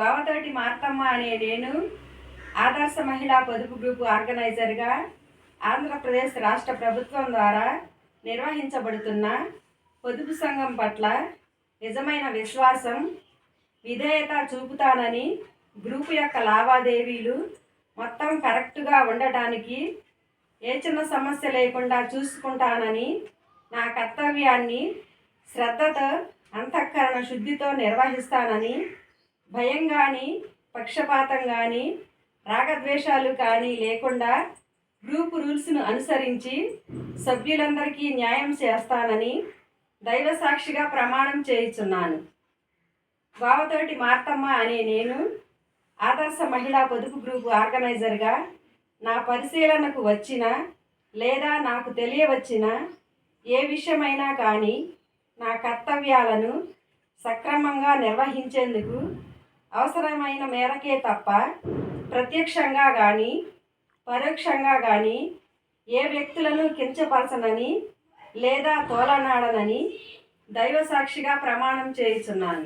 గోవతోటి మార్తమ్మ అనే నేను ఆదర్శ మహిళా పొదుపు గ్రూపు ఆర్గనైజర్గా ఆంధ్రప్రదేశ్ రాష్ట్ర ప్రభుత్వం ద్వారా నిర్వహించబడుతున్న పొదుపు సంఘం పట్ల నిజమైన విశ్వాసం విధేయత చూపుతానని గ్రూపు యొక్క లావాదేవీలు మొత్తం కరెక్ట్గా ఉండటానికి ఏ చిన్న సమస్య లేకుండా చూసుకుంటానని నా కర్తవ్యాన్ని శ్రద్ధతో అంతఃకరణ శుద్ధితో నిర్వహిస్తానని భయం కానీ పక్షపాతం కానీ రాగద్వేషాలు కానీ లేకుండా గ్రూప్ రూల్స్ను అనుసరించి సభ్యులందరికీ న్యాయం చేస్తానని దైవ సాక్షిగా ప్రమాణం చేయుచున్నాను. బావతోటి మార్తమ్మ అనే నేను ఆదర్శ మహిళా పొదుపు గ్రూపు ఆర్గనైజర్గా నా పరిశీలనకు వచ్చిన లేదా నాకు తెలియవచ్చిన ఏ విషయమైనా కానీ నా కర్తవ్యాలను సక్రమంగా నిర్వహించేందుకు అవసరమైన మేరకే తప్ప ప్రత్యక్షంగా కానీ పరోక్షంగా కానీ ఏ వ్యక్తులను కించపరచనని లేదా తోలనాడనని దైవ సాక్షిగా ప్రమాణం చేయుచున్నాను.